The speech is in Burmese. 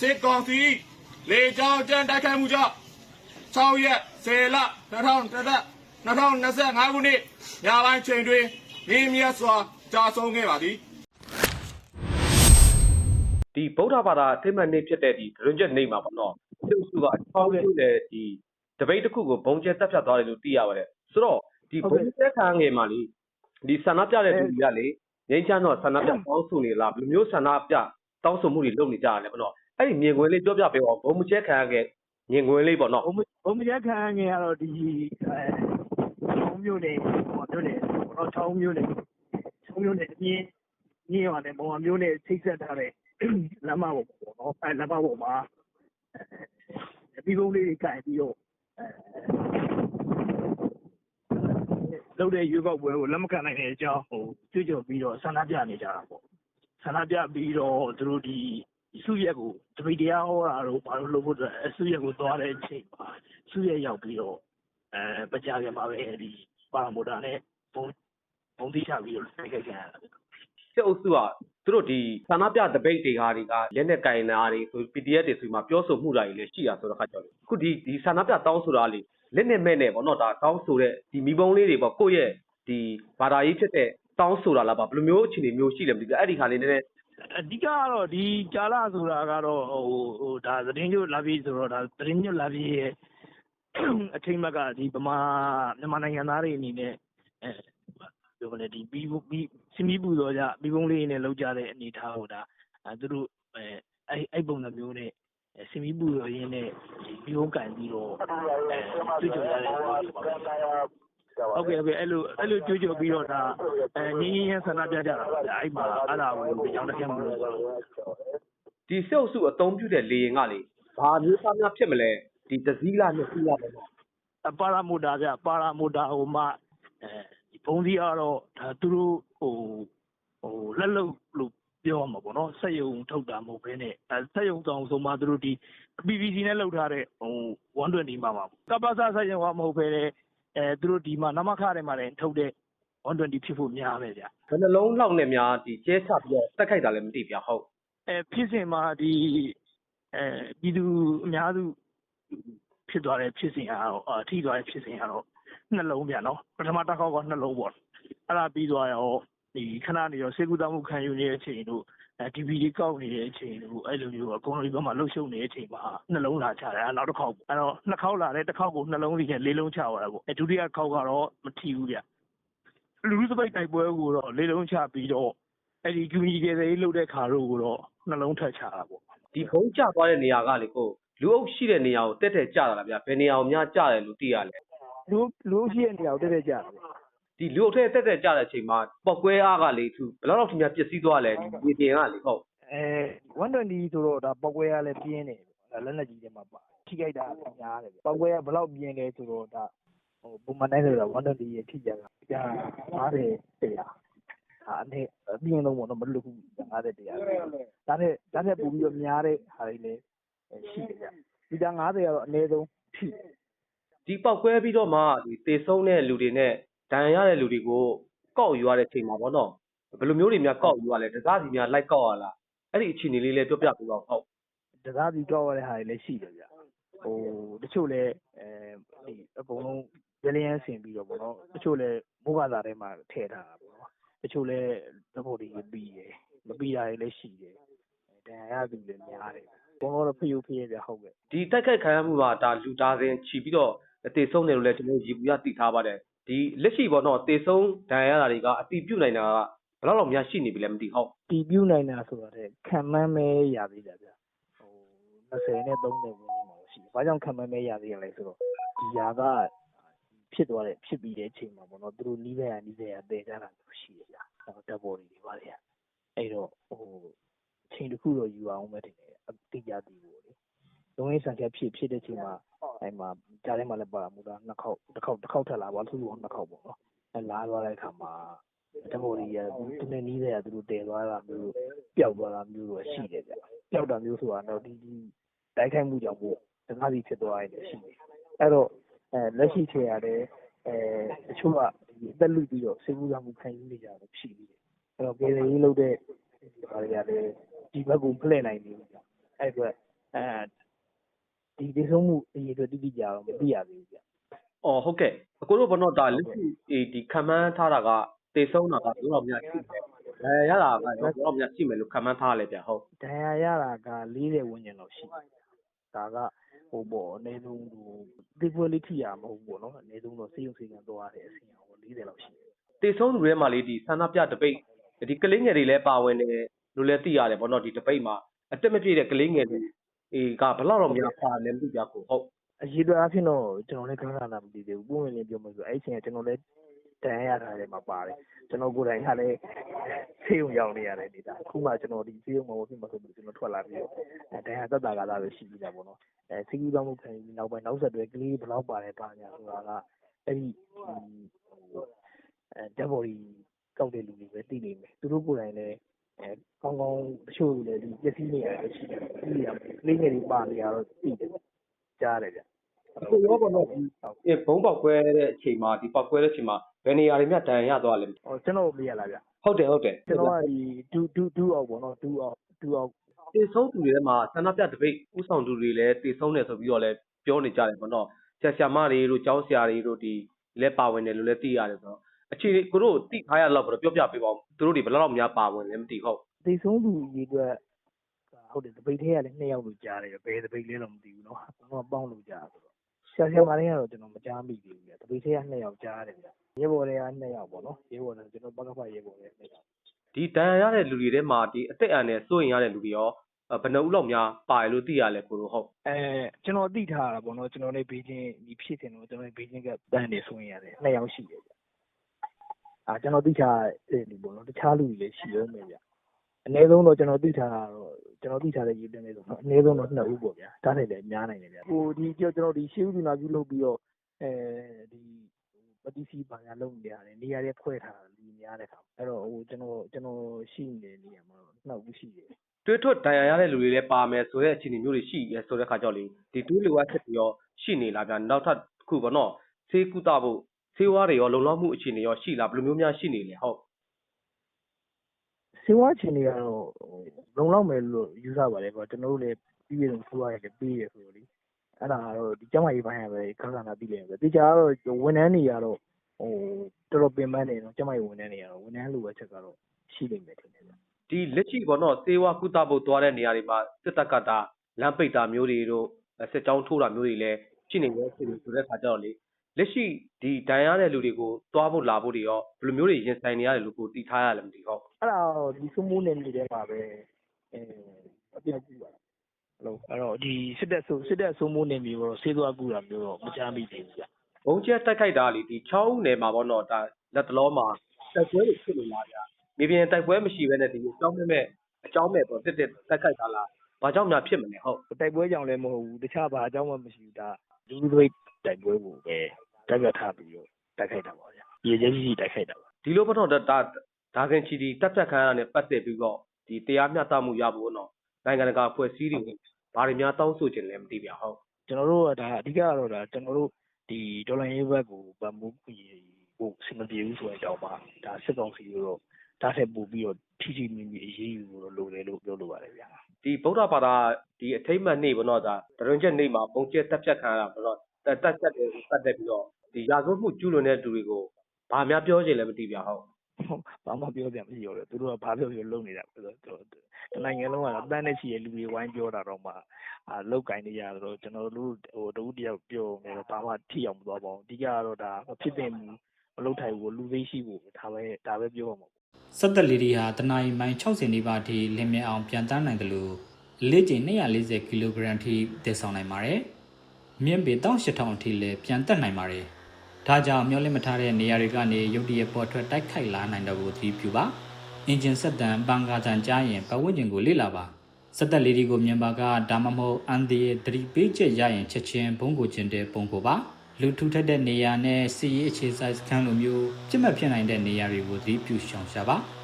စစ်ကောင်စီလေကြောင်းကျန်းတိုက်ခိုက်မှုကြောင့်6ရက်10လ2025 2025ခုနှစ်ညပိုင်းချိန်တွင်ရင်းမြတ်စွာကြာဆုံးခဲ့ပါသည်ဒီဗုဒ္ဓဘာသာအထိမ့်မှတ်နေ့ဖြစ်တဲ့ဒီဂရွန်ချက်နေ့မှာပေါ့နော်သူ့စုကပေါင်းပြတဲ့ဒီတပိတ်တစ်ခုကိုဘုံကျဲတက်ဖြတ်သွားတယ်လို့သိရပါတယ်ဆိုတော့ဒီဘုံကျဲခံငယ်မှာလေဒီဆန္ဒပြတဲ့သူတွေကလေငိမ့်ချမ်းတော့ဆန္ဒပြတောင်းဆိုနေလားဘယ်လိုမျိုးဆန္ဒပြတောင်းဆိုမှုတွေလုပ်နေကြရလဲပေါ့နော် အဲ့ဒီမြင်ကွင်းလေးပြောပြပေးအောင်ဘုံကျဲခံငယ်မြင်ကွင်းလေးပေါ့နော်ဘုံဘုံမရက်ခံငယ်ကတော့ဒီအဲချောင်းမျိုးနဲ့ဟောမျိုးနဲ့တော့ချောင်းမျိုးနဲ့ချောင်းမျိုးနဲ့အမြင်မြင်ရတယ်ဘုံမျိုးနဲ့ဆိတ်ဆက်ထားတဲ့လမ်းမပေါ်ပေါ့နော်အဲလမ်းမပေါ်မှာအဲပြီးပုံးလေးကိုင်ပြီးတော့အဲလောက်တဲ့ရွေးကောက်ပွဲကိုလက်မခံနိုင်တဲ့အကြောင်းဟိုကြွကြပြီးတော့ဆန္ဒပြနေကြတာပေါ့ဆန္ဒပြပြီးတော့သူတို့ဒီ စုရက်ကိုတပိတ်တရားဟောတာတို့ဘာလို့လုပ်ဖို့အတွက်စုရက်ကိုသွားတဲ့အချိန်မှာစုရက်ရောက်ပြီးတော့အဲပကြခင်မှာပဲဒီပါမိုတာနဲ့ဘုံဘုံတိချပြီးတော့တိုက်ခိုက်ကြရတာစစ်အုပ်စုကသူတို့ဒီဆန္ဒပြတပိတ်တွေကတွေကလက်နဲ့ကင်နာတွေဆို PDF တွေဆိုမှပြောဆိုမှုတွေလည်းရှိရဆိုတော့ခါကြောက်လေအခုဒီဒီဆန္ဒပြတောင်းဆိုတာလေလက်နဲ့မဲ့နဲ့ပေါ့နော်ဒါတောင်းဆိုတဲ့ဒီမိဘုံလေးတွေပေါ့ကိုယ့်ရဲ့ဒီဘာသာရေးဖြစ်တဲ့တောင်းဆိုတာလားပါဘယ်လိုမျိုးအခြေအနေမျိုးရှိလဲမသိဘူးအဲ့ဒီခါလေးနည်းနည်း အဓိကကတော့ ဒီကြာလာဆိုတာကတော့ဟိုဟိုဒါသတင်းညွတ်လာပြီဆိုတော့ဒါသတင်းညွတ်လာပြီရဲ့ အထိမ့်မက်ကဒီဗမာမြန်မာနိုင်ငံသားတွေအနေနဲ့အဲပြောမလဲဒီပြီးပြီးစမီးပူတော့ကြပြီးပုံလေးနဲ့လောက်ကြတဲ့ အနေထားဟိုဒါအဲသူတို့ အဲအဲ့အဲ့ပုံစံမျိုးနဲ့စမီးပူတော့ရင်းနဲ့ပြီးပုံကန်ပြီးတော့အဲတွေ့ကြရတဲ့ဟုတ်ကဲ့ ဟုတ်ကဲ့ အဲ့လိုအဲ့လိုကြွကြပြီးတော့ဒါအဲငင်းငင်းရဆန္ဒပြကြတာပါဗျာအဲ့မှာအဲ့ဒါကိုကြောင်းတစ်ချက်မလို့ဒီစစ်အုပ်စု အသုံးပြုတဲ့ လေရင်ကလေဘာမျိုးသားများ ဖြစ်မလဲ ဒီတစည်းလား နှစ်စည်းလားပေါ့နော်အပါရာမိုတာဗျ ပါရာမိုတာဟိုမှအဲဒီဘုံစီကတော့ဒါသူတို့ဟိုဟိုလက်လုံလို့ ပြောရမှာပေါ့နော် စက်ယုံထုတ်တာ မဟုတ်ဘဲနဲ့အဲစက်ယုံတောင်ဆိုမှ သူတို့ ဒီ PVC နဲ့လောက်ထားတဲ့ဟို120မှာပါကပ္ပစာစက်ယုံက မဟုတ်ဘဲနဲ့အဲ သူတို့ဒီမှာ နမခထဲမှာလည်းထုတ်တဲ့ 120 ဖြစ်ဖို့များပဲဗျ ဘယ်နှလုံးလောက်နဲ့များဒီကျဲချပြီးတော့တက်ခိုက်တာလည်းမသိဗျာဟုတ်အဲဖြစ်စဉ်မှာဒီအဲပြည်သူအများစုဖြစ်သွားတဲ့ဖြစ်စဉ်ကတော့အထိသွားတဲ့ ဖြစ်စဉ်ကတော့နှလုံးပြန်နော် ပထမတစ်ခေါက်ကနှလုံးပေါ့ အဲ့ဒါပြီးသွားရောဒီခဏနေရောစေကူတောမှု ခံယူနေတဲ့အချိန်တို့အဲ DVD ကောက်နေတဲ့အချိန်တို့ အဲ့လိုမျိုး အကုန်လုံး ဒီဘက်မှာလှုပ်ရှုပ်နေတဲ့အချိန်မှာ နှလုံးလာချတယ်အဲ့နောက်တစ်ခေါက်ပေါ့ အဲ့တော့ နှစ်ခေါက်လာတယ် တစ်ခေါက်ကို နှလုံးစီနဲ့ လေးလုံးချသွားတာပေါ့အဲဒုတိယခေါက်ကတော့ မထီဘူးဗျ လူလူစပိတ်တိုက်ပွဲကိုတော့ လေးလုံးချပြီးတော့ အဲ့ဒီကျူညီကျယ်စေးလှုပ်တဲ့ခါတို့ကိုတော့ နှလုံးထက်ချတာပေါ့ ဒီဘုံကျသွားတဲ့နေရာကလေကိုလူအုပ်ရှိတဲ့နေရာကိုတက်တက်ကျတာလားဗျာဘယ်နေရာကိုများ ကျတယ်လို့ သိရလဲ လူလူရှိတဲ့နေရာကိုတက်တက်ကြတယ် ဒီလူအုပ်ထဲတက်တက်ကျတဲ့အချိန်မှာပောက်ကွဲအားကလေသူဘယ်လောက်လောက်ထိများပျက်စီးသွားလဲဒီမြေပြင်ကလေဟုတ်အဲ120ဆိုတော့ဒါပောက်ကွဲရလဲပြင်းတယ်ဒါလက်လက်ကြီးတွေမှာပါထိခိုက်တာများတယ်ပောက်ကွဲရဘယ်လောက်ပြင်းလဲဆိုတော့ဒါဟိုပုံမှန်တိုင်းဆိုတာ120ရဲ့ထိကြတာကြာ90တရားအာနဲ့အပြင်းဆုံးပေါ့နော်မလွတ်ဘူး90တရားဒါနဲ့ဒါနဲ့ပို့ပြီးတော့များတဲ့ဟာတွေလည်းရှိတယ်ဗျဒီတာ90ကတော့အနည်းဆုံးထိတယ်ဒီပောက်ကွဲပြီးတော့မှဒီတေဆုံးတဲ့လူတွေနဲ့ ဒဏ်ရာရတဲ့လူတွေကိုကောက်ယူရတဲ့အချိန်မှာပေါ့နော်ဘယ်လိုမျိုးတွေများကောက်ယူရလဲတစားစီများလိုက်ကောက်ရလားအဲ့ဒီအခြေအနေလေးလည်းပြောပြပေးပါဦးဟုတ်တစားပြီးကောက်ရတဲ့ဟာတွေလည်းရှိတယ်ဗျဟိုတချို့လည်းအဲဒီအကုန်လုံးရလျန်းဆင်ပြီးတော့ပေါ့နော်တချို့လည်းမိုးကစားထဲမှာထည့်ထားတာပေါ့နော်တချို့လည်းသဘောတည်းပြီးတယ်မပြီးတာတွေလည်းရှိတယ်ဒဏ်ရာရသူလည်းများတယ်ဘုံတော့ဖျူးဖျဲပြဟုတ်ကဲ့ဒီတိုက်ခိုက်ခံရမှုမှာဒါလူသားစဉ်ခြီးပြီးတော့တေဆုံးတယ်လို့လည်းကျွန်တော်ရေဘူးရသိထားပါတယ် ဒီလက်ရှိပေါ့နော်တေဆုံးဒဏ်ရာရတာတွေကအတိပြုတ်နိုင်တာကဘယ်လောက်လောက်များရှိနေပြီလဲမသိဟုတ်တီးပြူနိုင်တာဆိုတာတဲ့ခံမှန်းမဲရသေးတယ်ဗျဟို20နဲ့30ဝန်းကျင်မှာရှိတယ်ဘာကြောင့်ခံမှန်းမဲရသေးရလဲဆိုတော့ဒီຢာကဖြစ်သွားတဲ့ဖြစ်ပြီးတဲ့အချိန်မှာပေါ့နော်သူတို့နီးစရာနီးစရာတည်ကြတာမျိုးရှိတယ်ဗျဟိုတပ်ပေါ်တွေပါလေအဲ့တော့ဟိုအချိန်တစ်ခုတော့ယူအောင်ပဲတင်တယ်အတိအကျတည် ဖို့လေလုံးဝဆန်ချက်ဖြစ်ဖြစ်တဲ့ချိန်မှာအဲ့မှာကြားထဲမှာလည်းပါမူတာနှစ်ခေါက်တစ်ခေါက်တစ်ခေါက်ထက်လာပါသူ့လိုနှစ်ခေါက်ပေါ့နော်အဲ့လာသွားတဲ့အခါမှာတပ်ပေါ်တွေကသူနဲ့နီးစရာသူတို့တည်သွားတာမျိုးပျောက်သွားတာမျိုးတော့ရှိတယ်ဗျပျောက်တာမျိုးဆိုတာတော့ဒီဒီတိုက်ခိုက်မှုကြောင့်ပေါ့တကားစီဖြစ်သွားရတယ်ရှိတယ်အဲ့တော့အဲလက်ရှိချိန်ရတယ်အဲတချို့ကဒီအသက်လူပြီးတော့စေဘူးရမှုခံယူနေကြတာရှိသေးတယ်အဲ့တော့ပြည်ရေးလုပ်တဲ့ဟာတွေကလည်းဒီဘက်ကိုဖလှည့်နိုင်နေဘူးဗျအဲ့အတွက်အဲ ဒီတည်ဆုံးမှုအရေးအတွက်တိတိကျကျတော့မသိရသေးဘူးဗျ။အော်ဟုတ်ကဲ့။အကိုတို့ဘောနော်ဒါလက်ရှိဒီဒီခံမှန်းထားတာကတေဆုံးတာကဘယ်တော့မှရှိတယ်။အဲရတာကရောဘယ်တော့မှရှိမယ်လို့ခံမှန်းထားလဲဗျဟုတ်ဒဏ်ရာရတာက40ဝန်းကျင်လောက်ရှိတယ်ဒါကဟိုပေါ့အနည်းဆုံးဟိုဒီပွဲလေးထိရမဟုတ်ဘူးပေါ့နော်အနည်းဆုံးတော့စေယုံစေကံသွားတဲ့အဆင့်ဟို40လောက်ရှိတယ်။တေဆုံးသူတွေမှာလေဒီဆန္ဒပြတပိတ်ဒီကလေးငယ်တွေလည်းပါဝင်တယ်လို့လည်းသိရတယ်ဘောနော်ဒီတပိတ်မှာအတက်မပြည့်တဲ့ကလေးငယ်တွေ အေးကဘယ်လောက်တော့များပါလဲမသိကြဘူးဟုတ်အရေးအတွက်အဖြစ်တော့ကျွန်တော်လည်းခဏခဏမသိသေးဘူးပုံဝင်လေးပြောမှဆိုအဲ့ဒီအချိန်ကကျွန်တော်လည်းတန်ရရတာလည်းမှာပါတယ်ကျွန်တော်ကိုယ်တိုင်ကလည်းဆေးရုံရောက်နေရတယ်နေတာအခုမှကျွန်တော်ဒီဆေးရုံမှာဖြစ်မှာဆိုပြီးကျွန်တော်ထွက်လာပြီးတော့အဲတန်ရသက်တာကသာပဲရှိပြီးတာပေါ့နော်အဲစီကူတောင်းမှုခံပြီးနောက်ပိုင်းနောက်ဆက်တွဲကလေးဘယ်လောက်ပါတယ်ပါညာဆိုတာကအဲ့ဒီအဲဓာတ်ဘော်ဒီကောက်တဲ့လူတွေပဲသိနေမယ်သူတို့ကိုယ်တိုင်လည်းအဲ ကောင်းကောင်း တချို့လူလည်းဒီပျက်စီးနေရတယ်ရှိတယ်သိရမယ် ကလေးငယ်တွေ ပါနေရတော့ သိတယ် ကြားတယ်ဗျအခုရောဘောနော်ဒီအေးဘုံပေါက်ကွဲတဲ့အချိန်မှာဒီပေါက်ကွဲတဲ့အချိန်မှာ ဘယ်နေရာတွေမြတ်တန်ရသွားလဲဟောကျွန်တော်မေးရလားဗျ ဟုတ်တယ် ဟုတ်တယ် ကျွန်တော်ကဒီ2 2 2အောက်ပေါ့နော်2အောက်2အောက်တေဆုံးသူတွေထဲမှာ ဆန္ဒပြတပိတ်ဥဆောင်သူတွေလည်းတေဆုံးတယ်ဆိုပြီးတော့လည်း ပြောနေကြတယ်ပေါ့နော် ဆရာ ဆရာမတွေတို့ ကျောင်းဆရာတွေတို့ဒီလည်း ပါဝင်တယ်လို့လည်း သိရတယ်ဆိုတော့ အခြေအနေကိုတို့သိထားရတော့ပြောပြပေးပါဦးသူတို့တွေဘယ်လောက်များပါဝင်လဲမသိဟုတ် သိဆုံးသူရေအတွက်ဟုတ်တယ်တပိတ်ထဲကလည်း2ယောက်လို့ကြားတယ်ဘယ်တပိတ်လဲတော့မသိဘူးเนาะကျွန်တော်ပေါင်းလို့ကြားဆိုတော့ဆရာဆရာမတွေကတော့ကျွန်တော်မကြားမိသေးဘူးဗျတပိတ်ထဲက2ယောက်ကြားတယ်ဗျရဲဘော်တွေက2ယောက်ပေါ့နော်ရဲဘော်တွေကျွန်တော်ပကဖရဲဘော်တွေ2ယောက် ဒီတန်ရရတဲ့လူတွေထဲမှာဒီအသက်အန္တရာယ်စိုးရင်ရတဲ့လူတွေရောအဲ့ဘယ်နှဦးလောက်များပါတယ်လို့သိရလဲကိုတို့ဟုတ် အဲကျွန်တော်သိထားတာပေါ့နော်ကျွန်တော်လည်းဘေးချင်းဒီဖြစ်တင်တော့ကျွန်တော်လည်းဘေးချင်းကတန်းနေဆိုရင်ရတယ်2ယောက်ရှိတယ်ဗျ အာကျွန်တော်သိထားတဲ့လူပေါ့နော်တခြားလူတွေလည်းရှိရုံပဲဗျအနည်းဆုံးတော့ကျွန်တော်သိထားတာတော့ကျွန်တော်သိထားတဲ့ရေးတင်လေးဆိုတော့အနည်းဆုံးတော့2ဦးပေါ့ဗျာဒါနဲ့လည်းများနိုင်တယ်ဗျဟိုဒီကျွန်တော်ဒီရှေးဦးလူနာပြုလုပ်ပြီးတော့အဲဒီပတိစီဘာညာလုပ်နေရတယ်နေရာတွေဖွဲ့ထားတာလူများတဲ့ခါအဲ့တော့ဟိုကျွန်တော်ကျွန်တော်ရှိနေတဲ့နေရာမှာတော့2ဦးရှိတယ်တွေးထွတ်တန်ရရတဲ့လူတွေလည်းပါမယ်ဆိုတဲ့အခြေအနေမျိုးတွေရှိရဲဆိုတဲ့ခါကြောင့်လေဒီတွေးလိုအပ်ချက်တွေရောရှိနေလားဗျာနောက်ထပ်တစ်ခုပေါ့နော်ဆေးကုသဖို့ ဆေးဝါးတွေရောလုံလောက်မှုအခြေအနေရောရှိလားဘယ်လိုမျိုးများရှိနေလဲဟုတ်စေဝါချင်တွေကတော့ဟိုလုံလောက်မယ်လို့ယူဆပါတယ်ကွာကျွန်တော်တို့လည်းပြီးရတော့စေဝါရတယ်ပြီးရဆိုတော့လေအဲ့ဒါကတော့ဒီကျမကြီးပိုင်းရပဲခန်းခန်းသာပြီးတယ်ပဲတခြားတော့ဝန်ထမ်းတွေကတော့ဟိုတော်တော်ပင်ပန်းနေတော့ကျမကြီးဝန်ထမ်းတွေကတော့ဝန်ထမ်းလိုပဲချက်ကတော့ရှိနေမယ်ထင်တယ်ဗျဒီလက်ရှိပေါ့နော်စေဝါကုသဖို့သွားတဲ့နေရာတွေမှာစစ်တပ်ကတာလမ်းပိတ်တာမျိုးတွေတို့အဲစစ်ကြောင်းထိုးတာမျိုးတွေလည်းရှိနေရဲဆိုဆိုတဲ့ခါကျတော့လေ လက်ရှိဒီဒဏ်ရတဲ့လူတွေကိုသွားဖို့လာဖို့တွေရောဘယ်လိုမျိုးတွေရင်ဆိုင်နေရတယ်လို့ကိုသိထားရလဲမသိဟုတ်အဲ့ဒါတော့ဒီစုမိုးနယ်မြေထဲမှာပဲအဲအပြည့်ကြည့်ပါလို့အဲ့တော့ဒီစစ်တပ်ဆိုစစ်တပ်စုမိုးနယ်မြေကိုတော့ဆေးသွားကူတာမျိုးတော့မကြားမိသေးဘူးဗျဘုံကျက်တိုက်ခိုက်တာလေဒီ6ဦးနယ်မှာပေါ့နော်ဒါလက်တလောမှာတိုက်ပွဲတွေဖြစ်နေလားဗျာမြေပြင်တိုက်ပွဲမရှိဘဲနဲ့ဒီအကြောင်းမဲ့မဲ့အကြောင်းမဲ့ပေါ့တက်တက်တိုက်ခိုက်တာလားဘာကြောင့်များဖြစ်မလဲဟုတ်တိုက်ပွဲကြောင့်လည်းမဟုတ်ဘူးတခြားဘာအကြောင်းမှမရှိဘူးဒါလူလူတွေတိုက်ပွဲကိုပဲ တက်ပြတ်ထားပြီးတော့တိုက်ခိုက်တာပါဗျာရေကျကြီးကြီးတိုက်ခိုက်တာပါဒီလိုပေါ့နော်ဒါဒါဒါခင်ချီဒီတက်တက်ခမ်းရတာနဲ့ပတ်သက်ပြီးတော့ဒီတရားမျှတမှုရဖို့နော်နိုင်ငံတကာအဖွဲ့အစည်းတွေဘာတွေများတောင်းဆိုချင်လဲမသိဗျာဟုတ်ကျွန်တော်တို့ကဒါအဓိကကတော့ဒါကျွန်တော်တို့ဒီဒေါ်လာရေးဘက်ကိုဗန်မှုကိုစင်မပြေဘူးဆိုတဲ့အကြောင်းပါဒါစစ်ကောင်စီတို့ဒါထက်ပိုပြီးတော့ထိထိမိမိအရေးယူလို့လိုတယ်လို့ပြောလိုပါတယ်ဗျာဒီဗုဒ္ဓဘာသာဒီအထိမ့်မှတ်နေ့ပေါ့နော်ဒါဒရွန်ချက်နေ့မှာပုံကျက်တက်ဖြတ်ခံရတာပေါ့နော်တက် တက်ချက်တွေပတ်သက်ပြီးတော့ဒီရာဇဝတ်မှုကျူးလွန်တဲ့လူတွေကိုဘာများပြောချင်လဲမသိဗျာဟုတ်ဘာမှပြောပြမရှိရောလေသူတို့ကဘာပြောပြောလုပ်နေတာပဲဆိုတော့တနိုင်ငံလုံးကတော့တန်းနဲ့ချီရဲ့လူတွေဝိုင်းပြောတာတော့မှအာလောက်ကင်နေရတော့ကျွန်တော်တို့ဟိုတဦးတယောက်ပြောနေတော့ဘာမှထိအောင်မသွားပါဘူးအဓိကကတော့ဒါမဖြစ်တဲ့မလုပ်ထိုင်ဘူးလူသိရှိဖို့ဒါပဲဒါပဲပြောမှာစက်သက်လေးတွေဟာတနအီမိုင်60နီးပါးထိလင်မြအောင်ပြန်တန်းနိုင်တယ်လို့အလေးချိန်240ကီလိုဂရမ်ထိတည်ဆောင်နိုင်ပါတယ်။ မြင့်ပေ18000အထိလည်းပြန်တက်နိုင်ပါတယ်။ဒါကြောင့်မျောလင့်မထားတဲ့နေရာတွေကနေရုတ်တရက်ပေါ်ထွက်တိုက်ခိုက်လာနိုင်တော့ကိုသတိပြုပါ။အင်ဂျင်ဆက်တန်ပန်ကာတန်ကြားရင်ပတ်ဝန်းကျင်ကိုလေ့လာပါ။စက်သက်လေးတွေကိုမြင်ပါကဒါမှမဟုတ်အန်ဒီရဲ့သတိပေးချက်ရရင်ချက်ချင်းဘုံကိုကျင်တဲ့ပုံကိုပါ။လူထူထပ်တဲ့နေရာနဲ့စီရေးအခြေစိုက်စခန်းလိုမျိုးပြစ်မှတ်ဖြစ်နိုင်တဲ့နေရာတွေကိုသတိပြုရှောင်ရှားပါ။